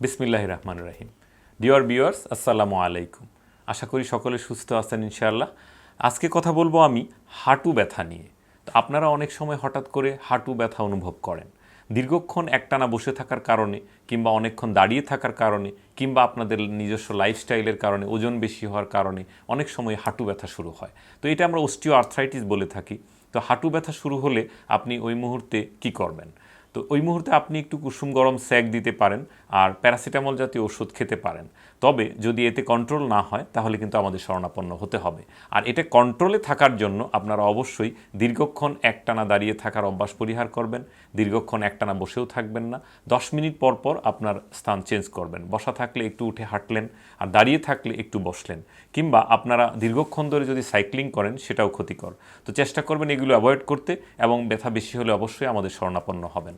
বিসমিল্লাহ রহমান রাহিম। ডিওর বিওয়ার্স আসসালামু আলাইকুম। আশা করি সকলে সুস্থ আছেন ইনশাআল্লাহ। আজকে কথা বলব আমি হাঁটু ব্যথা নিয়ে। তো আপনারা অনেক সময় হঠাৎ করে হাঁটু ব্যথা অনুভব করেন। দীর্ঘক্ষণ একটানা বসে থাকার কারণে কিংবা অনেকক্ষণ দাঁড়িয়ে থাকার কারণে কিংবা আপনাদের নিজস্ব লাইফস্টাইলের কারণে, ওজন বেশি হওয়ার কারণে অনেক সময় হাঁটু ব্যথা শুরু হয়। তো এটা আমরা অস্টিও আর্থ্রাইটিস বলে থাকি। তো হাঁটু ব্যথা শুরু হলে আপনি ওই মুহূর্তে কি করবেন? তো ওই মুহূর্তে আপনি একটু কুসুম গরম স্যাক দিতে পারেন আর প্যারাসিটামল জাতীয় ওষুধ খেতে পারেন। তবে যদি এতে কন্ট্রোল না হয়, তাহলে কিন্তু আমাদের শরণাপন্ন হতে হবে। আর এটা কন্ট্রোলে থাকার জন্য আপনারা অবশ্যই দীর্ঘক্ষণ একটানা দাঁড়িয়ে থাকার অভ্যাস পরিহার করবেন। দীর্ঘক্ষণ একটানা বসেও থাকবেন না। দশ মিনিট পর পর আপনার স্থান চেঞ্জ করবেন। বসা থাকলে একটু উঠে হাঁটলেন আর দাঁড়িয়ে থাকলে একটু বসলেন। কিংবা আপনারা দীর্ঘক্ষণ ধরে যদি সাইক্লিং করেন, সেটাও ক্ষতিকর। তো চেষ্টা করবেন এগুলো অ্যাভয়েড করতে এবং ব্যথা বেশি হলে অবশ্যই আমাদের শরণাপন্ন হবেন।